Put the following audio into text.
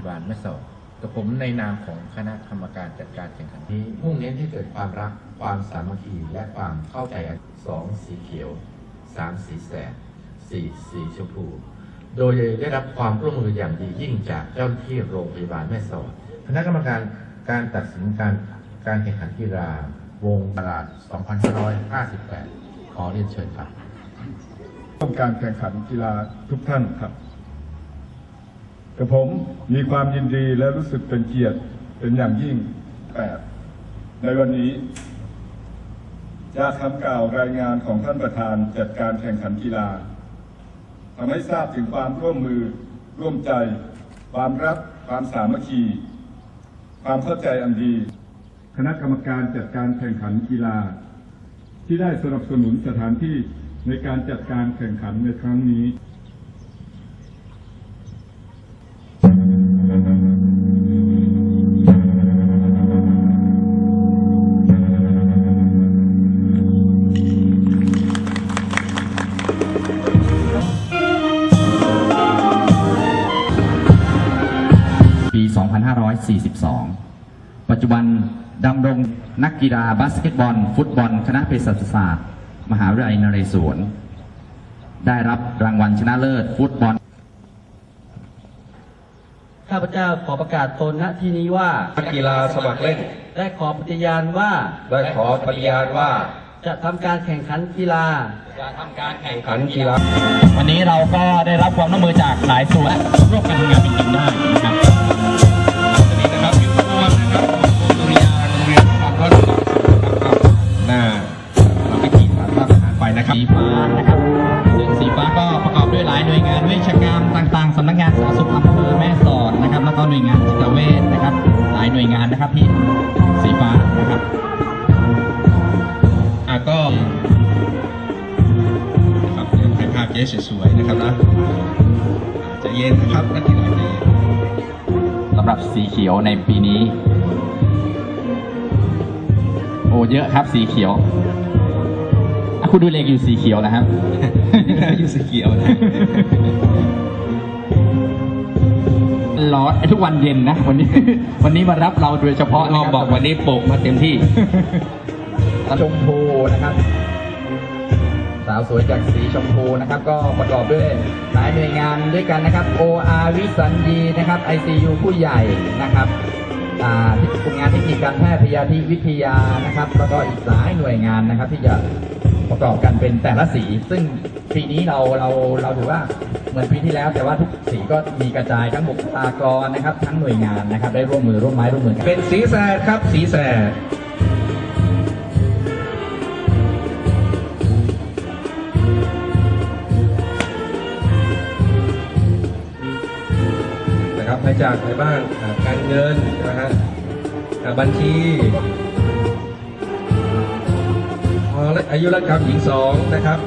ิบาลแม่สอดกับผมในนามของคณะกรรมการจัดการแข่งขันนี้มุ่งเน้นให้เกิดความรักความสามัคคีและความเข้าใจสองสีเขียวสามสีแสดสี่สีชมพู โดยได้รับความร่วมมืออย่างดียิ่งจากเจ้าหน้าที่โรงพยาบาลแม่สอดคณะกรรมการการตัดสินการการแข่งขันกีฬาวงตลาด 2558 ขอเรียนเชิญครับต้องการแข่งขันกีฬาทุกท่านครับ กับผมมีความยินดีและรู้สึกเป็นเกียรติเป็นอย่างยิ่งแต่ในวันนี้จากคำกล่าวรายงานของท่านประธานจัดการแข่งขันกีฬาทำให้ทราบถึงความร่วมมือ ร่วมใจ ความรัก ความสามัคคี ความเข้าใจอันดี คณะกรรมการจัดการแข่งขันกีฬา ที่ได้สนับสนุนสถานที่ในการจัดการแข่งขันในครั้งนี้ 2542 ปัจจุบันดำรงนักกีฬาบาสเกตบอล ฟุตบอล คณะเภสัชศาสตร์ มหาวิทยาลัยนเรศวร ได้รับรางวัลชนะเลิศฟุตบอล ข้าพเจ้าขอประกาศตนณที่นี้ว่านักกีฬาสมัครเล่น ได้ขอปฏิญาณว่าได้ขอปฏิญาณว่าจะทำการแข่งขันกีฬา จะทำการแข่งขันกีฬา วันนี้เราก็ได้รับความร่วมมือจากหลายส่วนร่วมกันทำงานเป็นทีมได้นะครับ นะครับสีฟ้านะครับซึ่งสีฟ้าก็ประกอบด้วยหลายหน่วยงานเวชการต่างๆสำนักงานสาธารณสุขอำเภอแม่สอดนะครับ แล้วก็หน่วยงานจิตเวชนะครับ หลายหน่วยงานนะครับที่สีฟ้านะครับอะก็นะครับเดี๋ยวถ่ายภาพเจ๊สวยๆนะครับนะจะเย็นนะครับนักกีฬาใจเย็นสำหรับสีเขียวในปีนี้ โอ้เยอะครับสีเขียว คุณดูเลขอยู่สีเขียวนะครับ อยู่สีเขียวนะร้อนทุกวันเย็นนะ วันนี้ วันนี้มารับเราโดยเฉพาะพ่นะอครับบอกวันนี้โปกมาเต็มที่ชมพูนะครับ สาวสวยจากสีชมพูนะครับ ก็ประกอบด้วยหลายหน่วยงานด้วยกันนะครับ OR วิสัญญีนะครับ ICU ผู้ใหญ่นะครับอ่าที่กลุ่มงานเทคนิคการแพทย์พยาธิวิทยานะครับ แล้วก็อีกหลายหน่วยงานนะครับ ที่จะ ประกอบกันเป็นแต่ละสี ซึ่งปีนี้เราเราเราถือว่าเหมือนปีที่แล้ว แต่ว่าทุกสีก็มีกระจายทั้งบุคลากรนะครับ ทั้งหน่วยงานนะครับ ได้ร่วมมือร่วมไม้ร่วมมือกันเป็นสีแสดครับสีแสดนะครับราจายในบ้านการเงินนะฮะบัญชี อายุรกรรมหญิงสองนะครับ